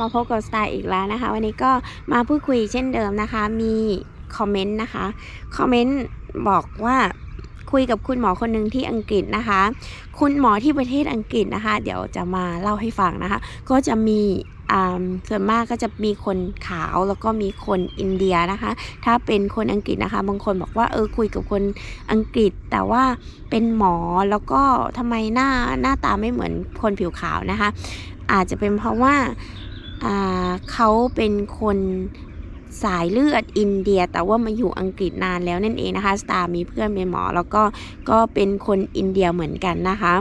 มาพบกับสไตล์อีกแล้วนะคะ วันนี้ก็มาพูดคุยเช่นเดิมนะคะ มีคอมเมนต์นะคะ คอมเมนต์บอกว่าคุยกับคุณหมอคนหนึ่งที่อังกฤษนะคะ คุณหมอที่ประเทศอังกฤษนะคะ เดี๋ยวจะมาเล่าให้ฟังนะคะ ก็จะมีอ่าส่วนมากก็จะมีคนขาวแล้วก็มีคนอินเดียนะคะ ถ้าเป็นคนอังกฤษนะคะ บางคนบอกว่าเออคุยกับคนอังกฤษ แต่ว่าเป็นหมอแล้วก็ทำไมหน้าหน้าตาไม่เหมือนคนผิวขาวนะคะ อาจจะเป็นเพราะว่า เขาเป็นคนสายเลือดอินเดีย แต่ว่ามาอยู่อังกฤษนานแล้วนั่นเองนะคะสตาร์มีเพื่อนเป็นหมอ แล้วก็ก็เป็นคนอินเดียเหมือนกันนะคะ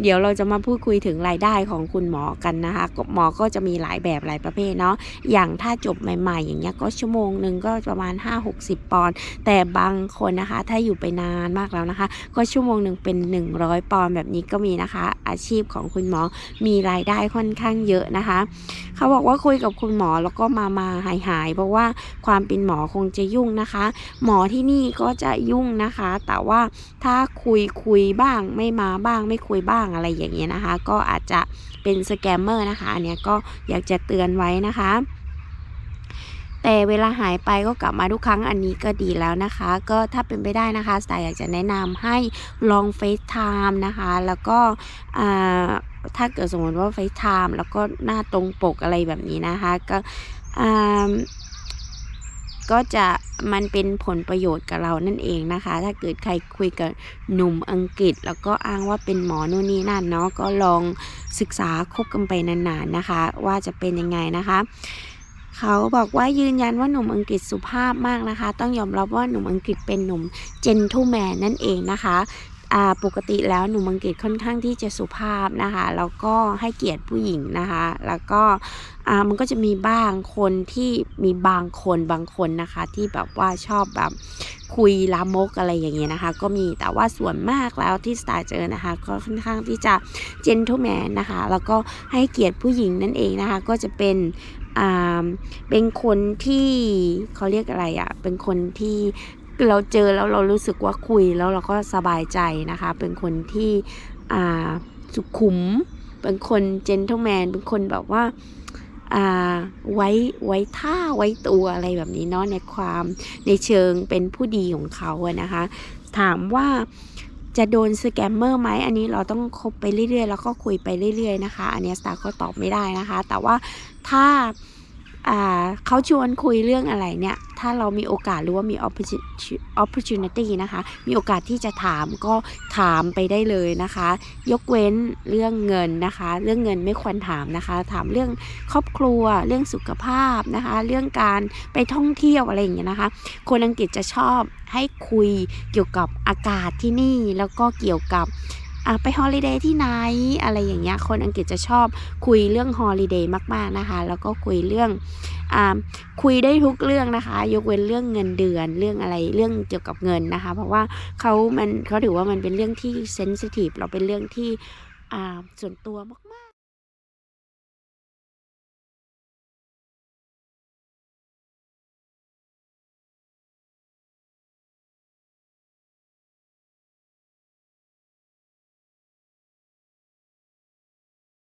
เดี๋ยวเราจะมาพูดคุยถึงรายได้ของคุณหมอกันนะคะหมอก็จะมีหลายแบบหลายประเภทเนาะอย่างถ้าจบใหม่ ๆ อย่างเงี้ยก็ชั่วโมงหนึ่งก็ประมาณ 5-60 ปอนด์แต่บางคนนะคะ ถ้าอยู่ไปนานมากแล้วนะคะ ก็ชั่วโมงหนึ่งเป็น 100 ปอนด์แบบนี้ก็มีนะคะ อาชีพของคุณหมอมีรายได้ค่อนข้างเยอะนะคะ เขาบอกว่าคุยกับคุณหมอแล้วก็มามาหายหายเพราะว่าความเป็นหมอคงจะยุ่งนะคะ หมอที่นี่ก็จะยุ่งนะคะ แต่ว่าถ้าคุยคุยบ้างไม่มาบ้าง ไม่คุยบ้างอะไรอย่างเงี้ยนะคะ ก็อาจจะเป็นสแกมเมอร์นะคะอันเนี้ยก็อยากจะเตือนไว้นะคะ แต่เวลาหายไปก็กลับมาทุกครั้งอันนี้ก็ดีแล้วนะคะ ก็ถ้าเป็นไปได้นะคะสไตล์อยากจะแนะนำให้ลองเฟซไทม์นะคะ แล้วก็ถ้าเกิดสมมติว่าเฟซไทม์แล้วก็หน้าตรงปกอะไรแบบนี้นะคะ ก็ก็จะมันเป็นผลประโยชน์กับเรานั่นเองนะคะ ถ้าเกิดใครคุยกับหนุ่มอังกฤษ แล้วก็อ้างว่าเป็นหมอนู่นนี่นั่นเนาะก็ลองศึกษาคบกันไปนานๆนะคะ ว่าจะเป็นยังไงนะคะ เขาบอกว่ายืนยันว่าหนุ่มอังกฤษสุภาพมากนะคะ ต้องยอมรับว่าหนุ่มอังกฤษเป็นหนุ่มเจนทูแมนนั่นเองนะคะ ปกติแล้วหนุ่มอังกฤษค่อนข้างที่จะสุภาพนะคะแล้วก็ให้เกียรติผู้หญิงนะคะ แล้วก็มันก็จะมีบ้างคนที่มีบางคนบางคนนะคะที่แบบว่าชอบแบบคุยลามกอะไรอย่างเงี้ยนะคะ ก็มีแต่ว่าส่วนมากแล้วที่สตาร์เจอนะคะ ก็ค่อนข้างที่จะเจนทูแมนนะคะ แล้วก็ให้เกียรติผู้หญิงนั่นเองนะคะ ก็จะเป็นเป็นคนที่เขาเรียกอะไรอะ่ะ เป็นคนที่ เราเจอแล้วเรารู้สึกว่าคุยแล้วเราก็สบายใจนะคะ เป็นคนที่อ่าสุขุม เป็นคนเจน t l e m แมน เป็นคนแบบว่าอ่าไว้ไว้ท่าไว้ตัวอะไรแบบนี้เนาะในความในเชิงเป็นผู้ดีของเขาอะนะคะ ถามว่าจะโดนสแกมเมอร์ไหมอันนี้เราต้องคบไปเรื่อยๆ แล้วก็คุยไปเรื่อยๆนะคะ อันนี้สตาร์ก็ตอบไม่ได้นะคะ แต่ว่าถ้า เขาชวนคุยเรื่องอะไรเนี่ย ถ้าเรามีโอกาสหรือว่ามี opportunity นะคะ มีโอกาสที่จะถามก็ถามไปได้เลยนะคะ ยกเว้นเรื่องเงินนะคะ เรื่องเงินไม่ควรถามนะคะ ถามเรื่องครอบครัว เรื่องสุขภาพนะคะ เรื่องการไปท่องเที่ยวอะไรอย่างเงี้ยนะคะ คนอังกฤษจะชอบให้คุยเกี่ยวกับอากาศที่นี่แล้วก็เกี่ยวกับ อะไปฮอลิเดย์ที่ไหนอะไรอย่างเงี้ยคนอังกฤษจะชอบคุยเรื่องฮอลิเดย์มากๆนะคะ แล้วก็คุยเรื่องอ่าคุยได้ทุกเรื่องนะคะ ยกเว้นเรื่องเงินเดือนเรื่องอะไรเรื่องเกี่ยวกับเงินนะคะ เพราะว่าเขามันเขาถือว่ามันเป็นเรื่องที่เซนซิทีฟเราเป็นเรื่องที่อ่าส่วนตัวมากๆ